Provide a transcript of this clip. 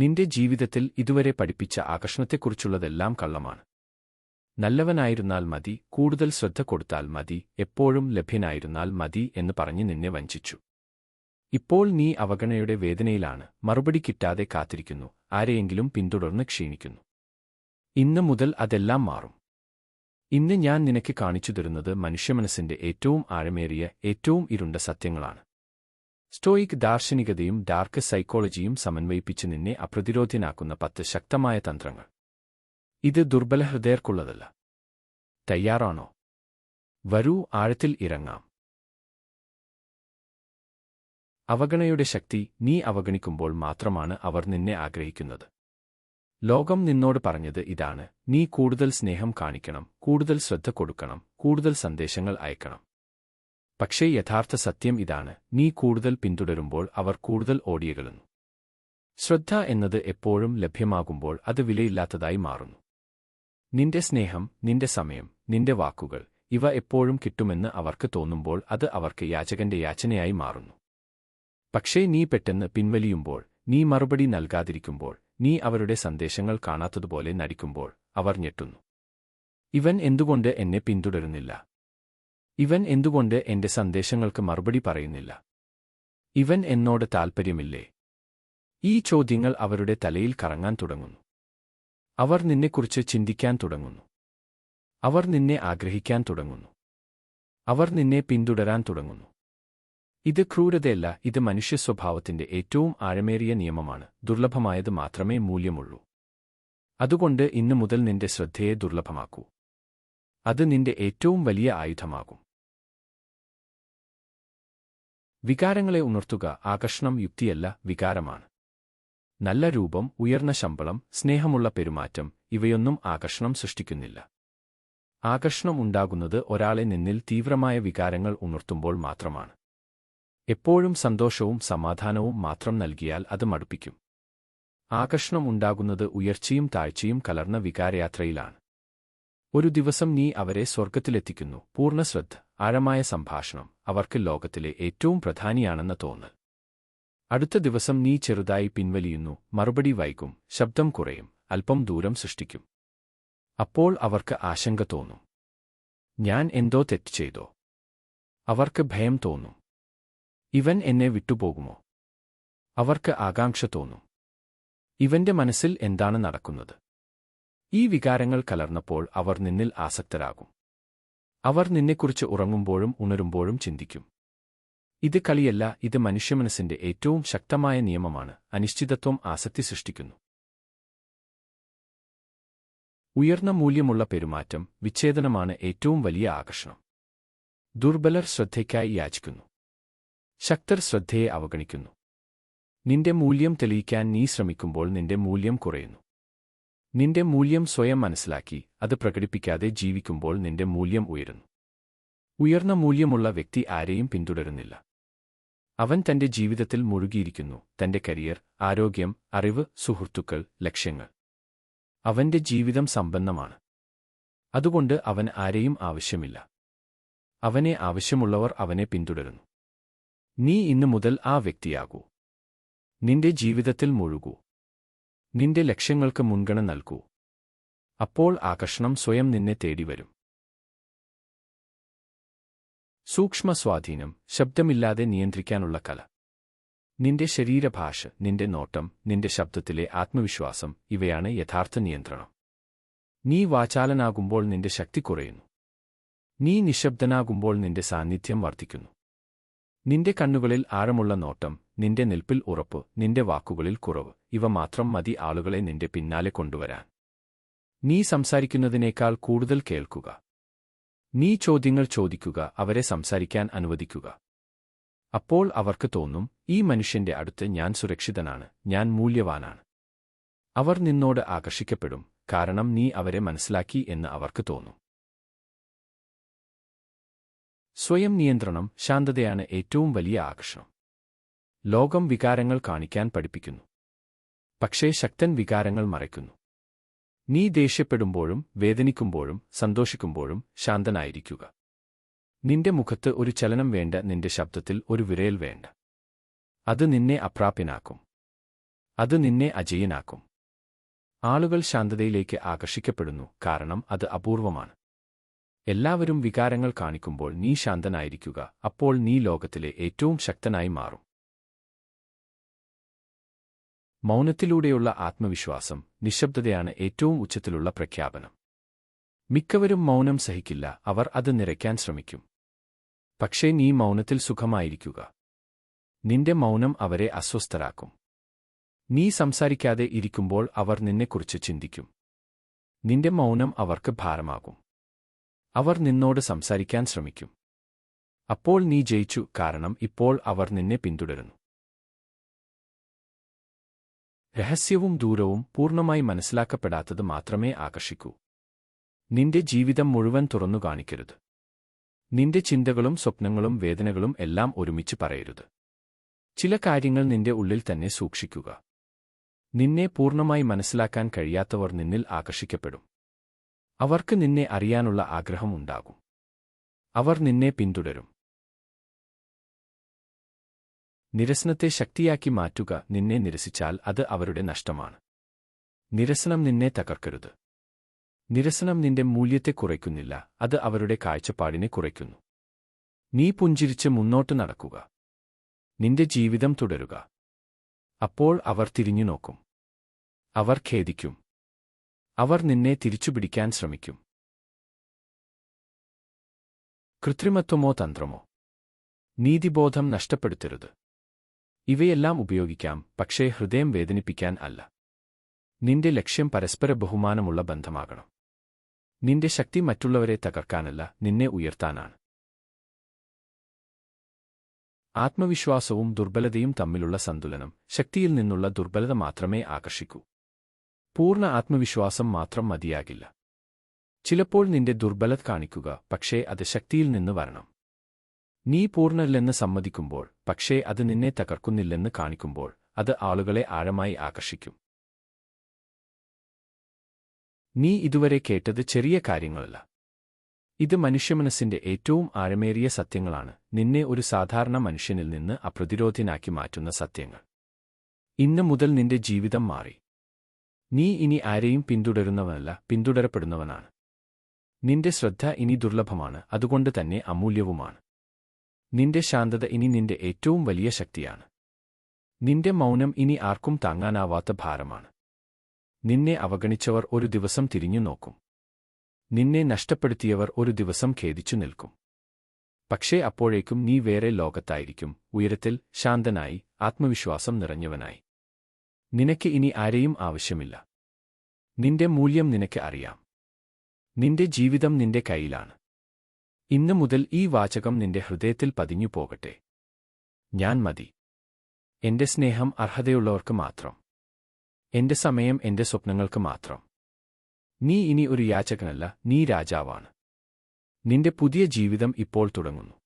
നിന്റെ ജീവിതത്തിൽ ഇതുവരെ പഠിപ്പിച്ച ആകർഷണത്തെക്കുറിച്ചുള്ളതെല്ലാം കള്ളമാണ്. നല്ലവനായിരുന്നാൽ മതി കൂടുതൽ ശ്രദ്ധ കൊടുത്താൽ മതി എപ്പോഴും ലഭ്യനായിരുന്നാൽ മതി എന്ന് പറഞ്ഞ് നിന്നെ വഞ്ചിച്ചു. ഇപ്പോൾ നീ അവഗണനയുടെ വേദനയിലാണ് മറുപടി കിട്ടാതെ കാത്തിരിക്കുന്നു ആരെയെങ്കിലും പിന്തുടർന്ന് ക്ഷീണിക്കുന്നു. ഇന്ന് മുതൽ അതെല്ലാം മാറും. ഇന്ന് ഞാൻ നിനക്ക് കാണിച്ചു തരുന്നത് മനുഷ്യമനസ്സിന്റെ ഏറ്റവും ആഴമേറിയ ഏറ്റവും ഇരുണ്ട സത്യങ്ങളാണ്. സ്റ്റോയിക് ദാർശനികതയും ഡാർക്ക് സൈക്കോളജിയും സമന്വയിപ്പിച്ച് നിന്നെ അപ്രതിരോധ്യനാക്കുന്ന പത്ത് ശക്തമായ തന്ത്രങ്ങൾ. ഇത് ദുർബലഹൃദയർക്കുള്ളതല്ല തയ്യാറാണോ? വരൂ ആഴത്തിൽ ഇറങ്ങാം. അവഗണയുടെ ശക്തി നീ അവഗണിക്കുമ്പോൾ മാത്രമാണ് അവർ നിന്നെ ആഗ്രഹിക്കുന്നത്. ലോകം നിന്നോട് പറഞ്ഞത് ഇതാണ് നീ കൂടുതൽ സ്നേഹം കാണിക്കണം കൂടുതൽ ശ്രദ്ധ കൊടുക്കണം കൂടുതൽ സന്ദേശങ്ങൾ അയക്കണം. പക്ഷേ യഥാർത്ഥ സത്യം ഇതാണ്. നീ കൂടുതൽ പിന്തുടരുമ്പോൾ അവർ കൂടുതൽ ഓടിയകളുന്നു ശ്രദ്ധ എന്നത് എപ്പോഴും ലഭ്യമാകുമ്പോൾ അത് വിലയില്ലാത്തതായി മാറുന്നു. നിന്റെ സ്നേഹം നിന്റെ സമയം നിന്റെ വാക്കുകൾ ഇവ എപ്പോഴും കിട്ടുമെന്ന് അവർക്ക് തോന്നുമ്പോൾ അത് അവർക്ക് യാചകന്റെ യാചനയായി മാറുന്നു. പക്ഷേ നീ പെട്ടെന്ന് പിൻവലിയുമ്പോൾ നീ മറുപടി നൽകാതിരിക്കുമ്പോൾ നീ അവരുടെ സന്ദേശങ്ങൾ കാണാത്തതുപോലെ നടിക്കുമ്പോൾ അവർ ഞെട്ടുന്നു. ഇവൻ എന്തുകൊണ്ട് എന്നെ പിന്തുടരുന്നില്ല? ഇവൻ എന്തുകൊണ്ട് എന്റെ സന്ദേശങ്ങൾക്ക് മറുപടി പറയുന്നില്ല? ഇവൻ എന്നോട് താൽപ്പര്യമില്ലേ? ഈ ചോദ്യങ്ങൾ അവരുടെ തലയിൽ കറങ്ങാൻ തുടങ്ങുന്നു. അവർ നിന്നെക്കുറിച്ച് ചിന്തിക്കാൻ തുടങ്ങുന്നു. അവർ നിന്നെ ആഗ്രഹിക്കാൻ തുടങ്ങുന്നു. അവർ നിന്നെ പിന്തുടരാൻ തുടങ്ങുന്നു. ഇത് ക്രൂരതയല്ല ഇത് മനുഷ്യ സ്വഭാവത്തിന്റെ ഏറ്റവും ആഴമേറിയ നിയമമാണ്. ദുർലഭമായത് മാത്രമേ മൂല്യമുള്ളൂ. അതുകൊണ്ട് ഇന്നു മുതൽ നിന്റെ ശ്രദ്ധയെ ദുർലഭമാക്കൂ. അത് നിന്റെ ഏറ്റവും വലിയ ആയുധമാകും. വികാരങ്ങളെ ഉണർത്തുക ആകർഷണം യുക്തിയല്ല വികാരമാണ്. നല്ല രൂപം ഉയർന്ന ശമ്പളം സ്നേഹമുള്ള പെരുമാറ്റം ഇവയൊന്നും ആകർഷണം സൃഷ്ടിക്കുന്നില്ല. ആകർഷണം ഉണ്ടാകുന്നത് ഒരാളെ നിന്നിൽ തീവ്രമായ വികാരങ്ങൾ ഉണർത്തുമ്പോൾ മാത്രമാണ്. എപ്പോഴും സന്തോഷവും സമാധാനവും മാത്രം നൽകിയാൽ അത് മടുപ്പിക്കും. ആകർഷണം ഉണ്ടാകുന്നത് ഉയർച്ചയും താഴ്ചയും കലർന്ന വികാരയാത്രയിലാണ്. ഒരു ദിവസം നീ അവരെ സ്വർഗത്തിലെത്തിക്കുന്നു പൂർണ ശ്രദ്ധ ആഴമായ സംഭാഷണം അവർക്ക് ലോകത്തിലെ ഏറ്റവും പ്രധാനിയാണെന്ന തോന്നൽ. അടുത്ത ദിവസം നീ ചെറുതായി പിൻവലിയുന്നു മറുപടി വൈകും ശബ്ദം കുറയും അല്പം ദൂരം സൃഷ്ടിക്കും. അപ്പോൾ അവർക്ക് ആശങ്ക തോന്നും. ഞാൻ എന്തോ തെറ്റ് ചെയ്തോ? അവർക്ക് ഭയം തോന്നും. ഇവൻ എന്നെ വിട്ടുപോകുമോ? അവർക്ക് ആകാംക്ഷ തോന്നും. ഇവന്റെ മനസ്സിൽ എന്താണ് നടക്കുന്നത്? ഈ വികാരങ്ങൾ കലർന്നപ്പോൾ അവർ നിന്നിൽ ആസക്തരാകും. അവർ നിന്നെക്കുറിച്ച് ഉറങ്ങുമ്പോഴും ഉണരുമ്പോഴും ചിന്തിക്കും. ഇത് കളിയല്ല ഇത് മനുഷ്യമനസ്സിന്റെ ഏറ്റവും ശക്തമായ നിയമമാണ് അനിശ്ചിതത്വം ആസക്തി സൃഷ്ടിക്കുന്നു. ഉയർന്ന മൂല്യമുള്ള പെരുമാറ്റം വിച്ഛേദനമാണ് ഏറ്റവും വലിയ ആകർഷണം. ദുർബലർ ശ്രദ്ധയ്ക്കായി യാചിക്കുന്നു. ശക്തർ ശ്രദ്ധയെ അവഗണിക്കുന്നു. നിന്റെ മൂല്യം തെളിയിക്കാൻ നീ ശ്രമിക്കുമ്പോൾ നിന്റെ മൂല്യം കുറയുന്നു. നിന്റെ മൂല്യം സ്വയം മനസ്സിലാക്കി അത് പ്രകടിപ്പിക്കാതെ ജീവിക്കുമ്പോൾ നിന്റെ മൂല്യം ഉയരുന്നു. ഉയർന്ന മൂല്യമുള്ള വ്യക്തി ആരെയും പിന്തുടരുന്നില്ല. അവൻ തന്റെ ജീവിതത്തിൽ മുഴുകിയിരിക്കുന്നു തന്റെ കരിയർ ആരോഗ്യം അറിവ് സുഹൃത്തുക്കൾ ലക്ഷ്യങ്ങൾ. അവന്റെ ജീവിതം സമ്പന്നമാണ്. അതുകൊണ്ട് അവൻ ആരെയും ആവശ്യമില്ല. അവനെ ആവശ്യമുള്ളവർ അവനെ പിന്തുടരുന്നു. നീ ഇന്നു മുതൽ ആ വ്യക്തിയാകൂ. നിന്റെ ജീവിതത്തിൽ മുഴുകൂ. നിന്റെ ലക്ഷ്യങ്ങൾക്ക് മുൻഗണന നൽകൂ. അപ്പോൾ ആകർഷണം സ്വയം നിന്നെ തേടിവരും. സൂക്ഷ്മ സ്വാധീനം ശബ്ദമില്ലാതെ നിയന്ത്രിക്കാനുള്ള കല. നിന്റെ ശരീരഭാഷ നിന്റെ നോട്ടം നിന്റെ ശബ്ദത്തിലെ ആത്മവിശ്വാസം ഇവയാണ് യഥാർത്ഥ നിയന്ത്രണം. നീ വാചാലനാകുമ്പോൾ നിന്റെ ശക്തി കുറയുന്നു. നീ നിശബ്ദനാകുമ്പോൾ നിന്റെ സാന്നിധ്യം വർദ്ധിക്കുന്നു. നിന്റെ കണ്ണുകളിൽ ആഴമുള്ള നോട്ടം നിന്റെ നിൽപ്പിൽ ഉറപ്പ് നിന്റെ വാക്കുകളിൽ കുറവ്. ഇവ മാത്രം മതി ആളുകളെ നിന്റെ പിന്നാലെ കൊണ്ടുവരാൻ. നീ സംസാരിക്കുന്നതിനേക്കാൾ കൂടുതൽ കേൾക്കുക. നീ ചോദ്യങ്ങൾ ചോദിക്കുക അവരെ സംസാരിക്കാൻ അനുവദിക്കുക. അപ്പോൾ അവർക്ക് തോന്നും ഈ മനുഷ്യന്റെ അടുത്ത് ഞാൻ സുരക്ഷിതനാണ് ഞാൻ മൂല്യവാനാണ്. അവർ നിന്നോട് ആകർഷിക്കപ്പെടും കാരണം നീ അവരെ മനസ്സിലാക്കി എന്ന് അവർക്ക് തോന്നും. സ്വയം നിയന്ത്രണം ശാന്തതയാണ് ഏറ്റവും വലിയ ആകർഷണം. ലോകം വികാരങ്ങൾ കാണിക്കാൻ പഠിപ്പിക്കുന്നു. പക്ഷേ ശക്തൻ വികാരങ്ങൾ മറയ്ക്കുന്നു. നീ ദേഷ്യപ്പെടുമ്പോഴും വേദനിക്കുമ്പോഴും സന്തോഷിക്കുമ്പോഴും ശാന്തനായിരിക്കുക. നിന്റെ മുഖത്ത് ഒരു ചലനം വേണ്ട നിന്റെ ശബ്ദത്തിൽ ഒരു വിരയൽ വേണ്ട. അത് നിന്നെ അപ്രാപ്യനാക്കും. അത് നിന്നെ അജയനാക്കും. ആളുകൾ ശാന്തതയിലേക്ക് ആകർഷിക്കപ്പെടുന്നു കാരണം അത് അപൂർവമാണ്. എല്ലാവരും വികാരങ്ങൾ കാണിക്കുമ്പോൾ നീ ശാന്തനായിരിക്കുക അപ്പോൾ നീ ലോകത്തിലെ ഏറ്റവും ശക്തനായി മാറും. മൗനത്തിലൂടെയുള്ള ആത്മവിശ്വാസം നിശബ്ദതയാണ് ഏറ്റവും ഉച്ചത്തിലുള്ള പ്രഖ്യാപനം. മിക്കവരും മൗനം സഹിക്കില്ല അവർ അത് നിറയ്ക്കാൻ ശ്രമിക്കും. പക്ഷേ നീ മൗനത്തിൽ സുഖമായിരിക്കുക. നിന്റെ മൗനം അവരെ അസ്വസ്ഥരാക്കും. നീ സംസാരിക്കാതെ ഇരിക്കുമ്പോൾ അവർ നിന്നെക്കുറിച്ച് ചിന്തിക്കും. നിന്റെ മൗനം അവർക്ക് ഭാരമാകും. അവർ നിന്നോട് സംസാരിക്കാൻ ശ്രമിക്കും. അപ്പോൾ നീ ജയിച്ചു കാരണം ഇപ്പോൾ അവർ നിന്നെ പിന്തുടരുന്നു. രഹസ്യവും ദൂരവും പൂർണമായി മനസ്സിലാക്കപ്പെടാത്തത് മാത്രമേ ആകർഷിക്കൂ. നിന്റെ ജീവിതം മുഴുവൻ തുറന്നു കാണിക്കരുത്. നിന്റെ ചിന്തകളും സ്വപ്നങ്ങളും വേദനകളും എല്ലാം ഒരുമിച്ച് പറയരുത്. ചില കാര്യങ്ങൾ നിന്റെ ഉള്ളിൽ തന്നെ സൂക്ഷിക്കുക. നിന്നെ പൂർണമായി മനസ്സിലാക്കാൻ കഴിയാത്തവർ നിന്നിൽ ആകർഷിക്കപ്പെടും. അവർക്ക് നിന്നെ അറിയാനുള്ള ആഗ്രഹമുണ്ടാകും അവർ നിന്നെ പിന്തുടരും. നിരസനത്തെ ശക്തിയാക്കി മാറ്റുക നിന്നെ നിരസിച്ചാൽ അത് അവരുടെ നഷ്ടമാണ്. നിരസനം നിന്നെ തകർക്കരുത്. നിരസനം നിന്റെ മൂല്യത്തെ കുറയ്ക്കുന്നില്ല അത് അവരുടെ കാഴ്ചപ്പാടിനെ കുറയ്ക്കുന്നു. നീ പുഞ്ചിരിച്ച് മുന്നോട്ട് നടക്കുക. നിന്റെ ജീവിതം തുടരുക. അപ്പോൾ അവർ തിരിഞ്ഞു നോക്കും. അവർ ഖേദിക്കും. അവർ നിന്നെ തിരിച്ചുപിടിക്കാൻ ശ്രമിക്കും. കൃത്രിമത്വമോ തന്ത്രമോ? നീതിബോധം നഷ്ടപ്പെടുത്തരുത്. ഇവയെല്ലാം ഉപയോഗിക്കാം പക്ഷേ ഹൃദയം വേദനിപ്പിക്കാൻ അല്ല. നിന്റെ ലക്ഷ്യം പരസ്പര ബഹുമാനമുള്ള ബന്ധമാകണം. നിന്റെ ശക്തി മറ്റുള്ളവരെ തകർക്കാനല്ല നിന്നെ ഉയർത്താനാണ്. ആത്മവിശ്വാസവും ദുർബലതയും തമ്മിലുള്ള സന്തുലനം ശക്തിയിൽ നിന്നുള്ള ദുർബലത മാത്രമേ ആകർഷിക്കൂ. പൂർണ ആത്മവിശ്വാസം മാത്രം മതിയാകില്ല. ചിലപ്പോൾ നിന്റെ ദുർബലത കാണിക്കുക പക്ഷേ അത് ശക്തിയിൽ നിന്ന് വരണം. നീ പൂർണല്ലെന്ന് സമ്മതിക്കുമ്പോൾ പക്ഷേ അത് നിന്നെ തകർക്കുന്നില്ലെന്ന് കാണിക്കുമ്പോൾ അത് ആളുകളെ ആഴമായി ആകർഷിക്കും. നീ ഇതുവരെ കേട്ടത് ചെറിയ കാര്യങ്ങളല്ല. ഇത് മനുഷ്യമനസ്സിന്റെ ഏറ്റവും ആഴമേറിയ സത്യങ്ങളാണ്. നിന്നെ ഒരു സാധാരണ മനുഷ്യനിൽ നിന്ന് അപ്രതിരോധിനാക്കി മാറ്റുന്ന സത്യങ്ങൾ. ഇന്ന് മുതൽ നിന്റെ ജീവിതം മാറി. നീ ഇനി ആരെയും പിന്തുടരുന്നവനല്ല പിന്തുടരപ്പെടുന്നവനാണ്. നിന്റെ ശ്രദ്ധ ഇനി ദുർലഭമാണ് അതുകൊണ്ട് തന്നെ അമൂല്യവുമാണ്. നിന്റെ ശാന്തത ഇനി നിന്റെ ഏറ്റവും വലിയ ശക്തിയാണ്. നിന്റെ മൗനം ഇനി ആർക്കും താങ്ങാനാവാത്ത ഭാരമാണ്. നിന്നെ അവഗണിച്ചവർ ഒരു ദിവസം തിരിഞ്ഞു നോക്കും. നിന്നെ നഷ്ടപ്പെടുത്തിയവർ ഒരു ദിവസം ഖേദിച്ചു നിൽക്കും. പക്ഷേ അപ്പോഴേക്കും നീ വേറെ ലോകത്തായിരിക്കും ഉയരത്തിൽ ശാന്തനായി ആത്മവിശ്വാസം നിറഞ്ഞവനായി. നിനക്ക് ഇനി ആരെയും ആവശ്യമില്ല. നിന്റെ മൂല്യം നിനക്ക് അറിയാം. നിന്റെ ജീവിതം നിന്റെ കയ്യിലാണ്. ഇന്നു മുതൽ ഈ വാചകം നിന്റെ ഹൃദയത്തിൽ പതിഞ്ഞു പോകട്ടെ ഞാൻ മതി. എന്റെ സ്നേഹം അർഹതയുള്ളവർക്ക് മാത്രം. എന്റെ സമയം എന്റെ സ്വപ്നങ്ങൾക്ക് മാത്രം. നീ ഇനി ഒരു യാചകനല്ല നീ രാജാവാണ്. നിന്റെ പുതിയ ജീവിതം ഇപ്പോൾ തുടങ്ങുന്നു.